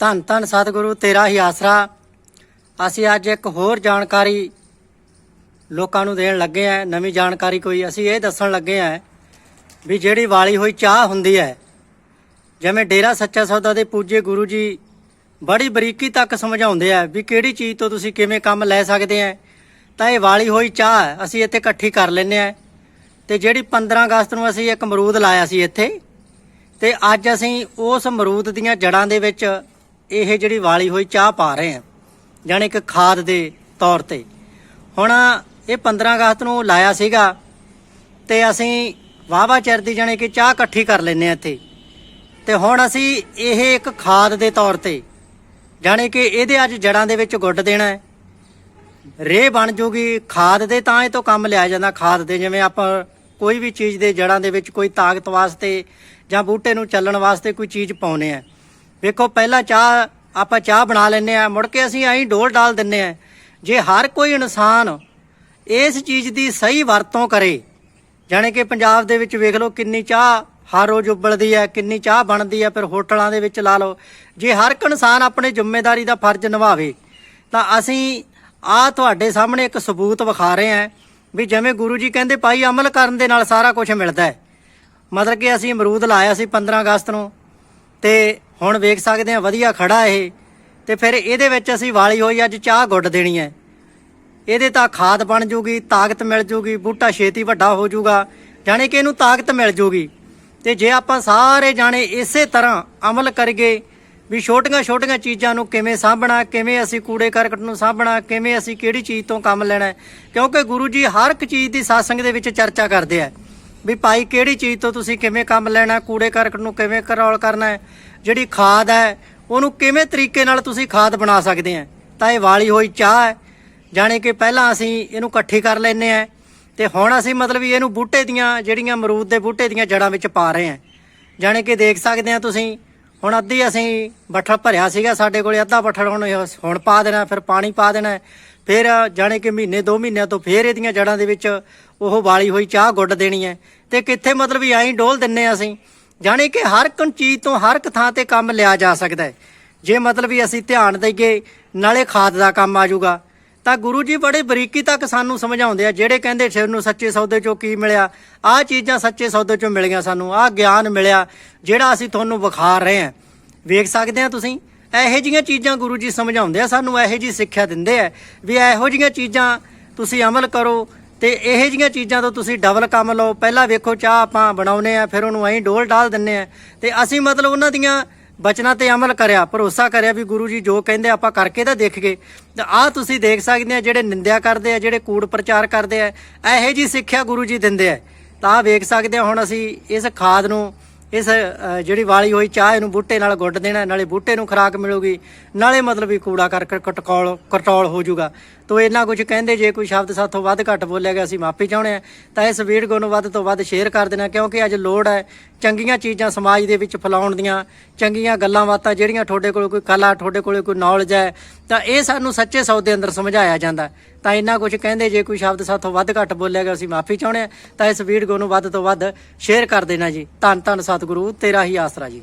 ਧੰਨ ਧੰਨ ਸਤਿਗੁਰੂ, ਤੇਰਾ ਹੀ ਆਸਰਾ। ਅਸੀਂ ਅੱਜ ਇੱਕ ਹੋਰ ਜਾਣਕਾਰੀ ਲੋਕਾਂ ਨੂੰ ਦੇਣ ਲੱਗੇ ਆ ਨਵੀਂ ਜਾਣਕਾਰੀ ਕੋਈ, ਅਸੀਂ ਇਹ ਦੱਸਣ ਲੱਗੇ ਆ ਵੀ ਜਿਹੜੀ ਵਾਲੀ ਹੋਈ ਚਾਹ ਹੁੰਦੀ ਹੈ, ਜਿਵੇਂ ਡੇਰਾ ਸੱਚਾ ਸੌਦਾ ਦੇ ਪੂਜੇ ਗੁਰੂ ਜੀ ਬੜੀ ਬਰੀਕੀ ਤੱਕ ਸਮਝਾਉਂਦੇ ਆ ਵੀ ਕਿਹੜੀ ਚੀਜ਼ ਤੋਂ ਤੁਸੀਂ ਕਿਵੇਂ ਕੰਮ ਲੈ ਸਕਦੇ ਆ। ਤਾਂ ਇਹ ਵਾਲੀ ਹੋਈ ਚਾਹ ਅਸੀਂ ਇੱਥੇ ਇਕੱਠੀ ਕਰ ਲੈਨੇ ਆ। ਤੇ ਜਿਹੜੀ 15 ਅਗਸਤ ਨੂੰ ਅਸੀਂ ਇੱਕ ਅਮਰੂਦ ਲਾਇਆ ਸੀ ਇੱਥੇ, ਤੇ ਅੱਜ ਅਸੀਂ ਉਸ ਅਮਰੂਦ ਦੀਆਂ ਜੜਾਂ ਦੇ ਵਿੱਚ ਇਹ ਜਿਹੜੀ ਵਾਲੀ ਹੋਈ, ਚਾਹ ਪਾ ਰਹੇ ਹਾਂ। ਜਾਣੀ ਕਿ ਖਾਦ ਦੇ ਤੌਰ ਤੇ। ਹੁਣ ਇਹ 15 ਅਗਸਤ ਨੂੰ ਲਾਇਆ ਸੀਗਾ ਤੇ ਅਸੀਂ ਵਾਵਾ ਚਿਰ ਦੀ ਜਾਣੀ ਕਿ ਚਾਹ ਇਕੱਠੀ ਕਰ ਲੈਨੇ ਆ ਇੱਥੇ। ਤੇ ਹੁਣ ਅਸੀਂ ਇਹ ਇੱਕ ਖਾਦ ਦੇ ਤੌਰ ਤੇ, ਜਾਣੀ ਕਿ ਇਹਦੇ ਅੱਜ ਜੜਾਂ ਦੇ ਵਿੱਚ ਗੁੱਡ ਦੇਣਾ ਹੈ। ਰੇ ਬਣ ਜੂਗੀ ਖਾਦ ਦੇ, ਤਾਂ ਇਹ ਤੋਂ ਕੰਮ ਲਿਆ ਜਾਂਦਾ ਖਾਦ ਦੇ, ਜਿਵੇਂ ਆਪਾਂ ਕੋਈ ਵੀ ਚੀਜ਼ ਦੇ ਜੜਾਂ ਦੇ ਵਿੱਚ ਕੋਈ ਤਾਕਤ ਵਾਸਤੇ ਜਾਂ ਬੂਟੇ ਨੂੰ ਚੱਲਣ ਵਾਸਤੇ ਕੋਈ ਚੀਜ਼ ਪਾਉਨੇ ਆ ਵੇਖੋ, ਪਹਿਲਾਂ ਚਾਹ ਆਪਾਂ ਚਾਹ ਬਣਾ ਲੈਨੇ ਆ ਮੁੜ ਕੇ ਅਸੀਂ ਐਂ ਡੋਲ ਡਾਲ ਦਿੰਨੇ ਆ ਜੇ ਹਰ ਕੋਈ ਇਨਸਾਨ ਇਸ ਚੀਜ਼ ਦੀ ਸਹੀ ਵਰਤੋਂ ਕਰੇ, ਜਾਣੇ ਕਿ ਪੰਜਾਬ ਦੇ ਵਿੱਚ ਵੇਖ ਲਓ ਕਿੰਨੀ ਚਾਹ ਹਰ ਰੋਜ਼ ਉਬਲਦੀ ਹੈ, ਕਿੰਨੀ ਚਾਹ ਬਣਦੀ ਹੈ, ਫਿਰ ਹੋਟਲਾਂ ਦੇ ਵਿੱਚ ਲਾ ਲਓ। ਜੇ ਹਰ ਇੱਕ ਇਨਸਾਨ ਆਪਣੇ ਜ਼ਿੰਮੇਵਾਰੀ ਦਾ ਫਰਜ਼ ਨਿਭਾਵੇ, ਤਾਂ ਅਸੀਂ ਆ ਤੁਹਾਡੇ ਸਾਹਮਣੇ ਇੱਕ ਸਬੂਤ ਵਿਖਾ ਰਹੇ ਹਾਂ ਵੀ ਜਿਵੇਂ ਗੁਰੂ ਜੀ ਕਹਿੰਦੇ, ਭਾਈ ਅਮਲ ਕਰਨ ਦੇ ਨਾਲ ਸਾਰਾ ਕੁਝ ਮਿਲਦਾ ਹੈ। ਮਤਲਬ ਕਿ ਅਸੀਂ ਅਮਰੂਦ ਲਾਇਆ ਸੀ 15 ਅਗਸਤ ਨੂੰ, ਤੇ ਹੁਣ ਵੇਖ ਸਕਦੇ ਹਾਂ, ਵਧੀਆ ਖੜਾ ਇਹ। ਤੇ ਫਿਰ ਇਹਦੇ ਵਿੱਚ ਅਸੀਂ ਵਾਲੀ ਹੋਈ ਅੱਜ ਚਾਹ ਗੁੱਡ ਦੇਣੀ ਹੈ। ਇਹਦੇ ਤਾਂ ਖਾਦ ਬਣ ਜੂਗੀ, ਤਾਕਤ ਮਿਲ ਜੂਗੀ, ਬੂਟਾ ਛੇਤੀ ਵੱਡਾ ਹੋ ਜੂਗਾ। ਜਾਣੇ ਕਿ ਇਹਨੂੰ ਤਾਕਤ ਮਿਲ ਜੂਗੀ। ਤੇ ਜੇ ਆਪਾਂ ਸਾਰੇ ਜਾਣੇ ਇਸੇ ਤਰ੍ਹਾਂ ਅਮਲ ਕਰੀਏ ਵੀ ਛੋਟੀਆਂ ਛੋਟੀਆਂ ਚੀਜ਼ਾਂ ਨੂੰ ਕਿਵੇਂ ਸਾਂਭਣਾ, ਕਿਵੇਂ ਅਸੀਂ ਕੂੜੇ ਕਰਕਟ ਨੂੰ ਸਾਂਭਣਾ, ਕਿਵੇਂ ਅਸੀਂ ਕਿਹੜੀ ਚੀਜ਼ ਤੋਂ ਕੰਮ ਲੈਣਾ ਕਿਉਂਕਿ ਗੁਰੂ ਜੀ ਹਰ ਇੱਕ ਚੀਜ਼ ਦੀ satsang ਦੇ ਵਿੱਚ ਚਰਚਾ ਕਰਦੇ ਆ ਵੀ ਭਾਈ ਕਿਹੜੀ ਚੀਜ਼ ਤੋਂ ਤੁਸੀਂ ਕਿਵੇਂ ਕੰਮ ਲੈਣਾ, ਕੂੜੇ ਕਰਕਟ ਨੂੰ ਕਿਵੇਂ ਕਰੌਲ ਕਰਨਾ ਜਿਹੜੀ ਖਾਦ ਹੈ, ਉਹਨੂੰ ਕਿਵੇਂ ਤਰੀਕੇ ਨਾਲ ਤੁਸੀਂ ਖਾਦ ਬਣਾ ਸਕਦੇ ਆ? ਤਾਂ ਇਹ ਵਾਲੀ ਹੋਈ ਚਾਹ ਹੈ, ਜਾਣੇ ਕਿ ਪਹਿਲਾਂ ਅਸੀਂ ਇਹਨੂੰ ਇਕੱਠੀ ਕਰ ਲੈਨੇ ਆ ਤੇ ਹੁਣ ਅਸੀਂ ਮਤਲਬ ਵੀ ਇਹਨੂੰ ਬੂਟੇ ਦੀਆਂ, ਜਿਹੜੀਆਂ ਅਮਰੂਦ ਦੇ ਬੂਟੇ ਦੀਆਂ ਜੜਾਂ ਵਿੱਚ ਪਾ ਰਹੇ ਆ। ਜਾਣੇ ਕਿ ਦੇਖ ਸਕਦੇ ਆ ਤੁਸੀਂ, ਹੁਣ ਅੱਧੀ ਅਸੀਂ ਬੱਠਲ ਭਰਿਆ ਸੀਗਾ ਸਾਡੇ ਕੋਲੇ, ਅੱਧਾ ਬੱਠਲ ਹੁਣ ਹੁਣ ਪਾ ਦੇਣਾ, ਫਿਰ ਪਾਣੀ ਪਾ ਦੇਣਾ, ਫਿਰ ਜਾਣੇ ਕਿ ਮਹੀਨੇ, ਦੋ ਮਹੀਨਿਆਂ ਤੋਂ ਫਿਰ ਇਹਦੀਆਂ ਜੜਾਂ ਦੇ ਵਿੱਚ ਉਹ ਵਾਲੀ ਹੋਈ ਚਾਹ ਗੁੱਡ ਦੇਣੀ ਹੈ। ਤੇ ਕਿੱਥੇ ਮਤਲਬ ਵੀ ਐਂ ਡੋਲ ਦਿੰਨੇ ਆ ਅਸੀਂ ਜਾਣੀ ਕਿ ਹਰ ਇੱਕ ਚੀਜ਼ ਤੋਂ ਹਰ ਇੱਕ ਥਾਂ ਤੇ ਕੰਮ ਲਿਆ ਜਾ ਸਕਦਾ ਹੈ। ਜੇ ਮਤਲਬ ਵੀ ਅਸੀਂ ਧਿਆਨ ਦਈਏ, ਨਾਲੇ ਖਾਦ ਦਾ ਕੰਮ ਆ ਜਾਊਗਾ। ਤਾਂ ਗੁਰੂ ਜੀ ਬੜੇ ਬਰੀਕੀ ਤੱਕ ਸਾਨੂੰ ਸਮਝਾਉਂਦੇ ਆ, ਜਿਹੜੇ ਕਹਿੰਦੇ ਸਿਰ ਨੂੰ ਸੱਚੇ ਸੌਦੇ ਚੋਂ ਕੀ ਮਿਲਿਆ, ਆਹ ਚੀਜ਼ਾਂ ਸੱਚੇ ਸੌਦੇ ਚੋਂ ਮਿਲੀਆਂ ਸਾਨੂੰ, ਆਹ ਗਿਆਨ ਮਿਲਿਆ, ਜਿਹੜਾ ਅਸੀਂ ਤੁਹਾਨੂੰ ਵਿਖਾ ਰਹੇ ਹਾਂ। ਵੇਖ ਸਕਦੇ ਆ ਤੁਸੀਂ? ਇਹੋ ਜਿਹੀਆਂ ਚੀਜ਼ਾਂ ਗੁਰੂ ਜੀ ਸਮਝਾਉਂਦੇ ਆ, ਸਾਨੂੰ ਇਹੋ ਜੀ ਸਿੱਖਿਆ ਦਿੰਦੇ ਆ ਵੀ ਇਹੋ ਜਿਹੀਆਂ ਚੀਜ਼ਾਂ ਤੁਸੀਂ ਅਮਲ ਕਰੋ ਤੇ ਇਹੋ ਜਿਹੀਆਂ ਚੀਜ਼ਾਂ ਤੋਂ ਤੁਸੀਂ ਡਬਲ ਕੰਮ ਲਓ। ਪਹਿਲਾਂ ਵੇਖੋ, ਚਾਹ ਆਪਾਂ ਬਣਾਉਨੇ ਆ ਫਿਰ ਉਹਨੂੰ ਐਂ ਡੋਲ ਡਾਲ ਦਿੰਨੇ ਆ ਤੇ ਅਸੀਂ ਮਤਲਬ ਉਹਨਾਂ ਦੀਆਂ ਬਚਨਾਂ ਤੇ ਅਮਲ ਕਰਿਆ, ਭਰੋਸਾ ਕਰਿਆ ਵੀ ਗੁਰੂ ਜੀ ਜੋ ਕਹਿੰਦੇ ਆਪਾਂ ਕਰਕੇ ਤਾਂ ਦੇਖ ਗਏ। ਤਾਂ ਆਹ ਤੁਸੀਂ ਦੇਖ ਸਕਦੇ ਆ ਜਿਹੜੇ ਨਿੰਦਿਆ ਕਰਦੇ ਆ, ਜਿਹੜੇ ਕੂੜ ਪ੍ਰਚਾਰ ਕਰਦੇ ਆ, ਇਹੋ ਜੀ ਸਿੱਖਿਆ ਗੁਰੂ ਜੀ ਦਿੰਦੇ ਆ। ਤਾਂ ਆਹ ਵੇਖ ਸਕਦੇ ਆ ਹੁਣ ਅਸੀਂ ਇਸ ਖਾਦ ਨੂੰ ਇਸ ਜਿਹੜੀ ਵਾਲੀ ਹੋਈ, ਚਾਹ ਇਹਨੂੰ ਬੂਟੇ ਨਾਲ ਗੁੱਡ ਦੇਣਾ, ਨਾਲੇ ਬੂਟੇ ਨੂੰ ਖੁਰਾਕ ਮਿਲੂਗੀ, ਨਾਲੇ ਮਤਲਬ ਵੀ ਕੂੜਾ ਕਰਕੇ ਕਟਕੌਲ ਕਟੌਲ ਹੋ ਜਾਊਗਾ। ਤੋ ਇਹਨਾਂ ਕੁਝ ਕਹਿੰਦੇ, ਜੇ ਕੋਈ ਸ਼ਬਦ ਸਾਥੋਂ ਵੱਧ ਘੱਟ ਬੋਲਿਆ ਗਿਆ, ਅਸੀਂ ਮਾਫੀ ਚਾਹੁੰਦੇ ਆ ਤਾਂ ਇਸ ਵੀਡੀਓ ਨੂੰ ਵੱਧ ਤੋਂ ਵੱਧ ਸ਼ੇਅਰ ਕਰ ਦੇਣਾ, ਕਿਉਂਕਿ ਅੱਜ ਲੋੜ ਹੈ ਚੰਗੀਆਂ ਚੀਜ਼ਾਂ ਸਮਾਜ ਦੇ ਵਿੱਚ ਫੈਲਾਉਣ ਦੀਆਂ, ਚੰਗੀਆਂ ਗੱਲਾਂ ਬਾਤਾਂ ਜਿਹੜੀਆਂ ਤੁਹਾਡੇ ਕੋਲ ਕੋਈ ਕਲਾ, ਤੁਹਾਡੇ ਕੋਲ ਕੋਈ ਨੌਲੇਜ ਹੈ, ਤਾਂ ਇਹ ਸਾਨੂੰ ਸੱਚੇ ਸੌਦੇ ਅੰਦਰ ਸਮਝਾਇਆ ਜਾਂਦਾ। ਤਾਂ ਇੰਨਾ ਕੁਝ ਕਹਿੰਦੇ, ਜੇ ਕੋਈ ਸ਼ਬਦ ਸਾਥੋਂ ਵੱਧ ਘੱਟ ਬੋਲਿਆ ਗਿਆ, ਅਸੀਂ ਮਾਫੀ ਚਾਹੁੰਦੇ ਆ ਤਾਂ ਇਸ ਵੀਡੀਓ ਨੂੰ ਵੱਧ ਤੋਂ ਵੱਧ ਸ਼ੇਅਰ ਕਰ ਦੇਣਾ ਜੀ। ਧੰਨ ਧੰਨ ਸਤਿਗੁਰੂ, ਤੇਰਾ ਹੀ ਆਸਰਾ ਜੀ।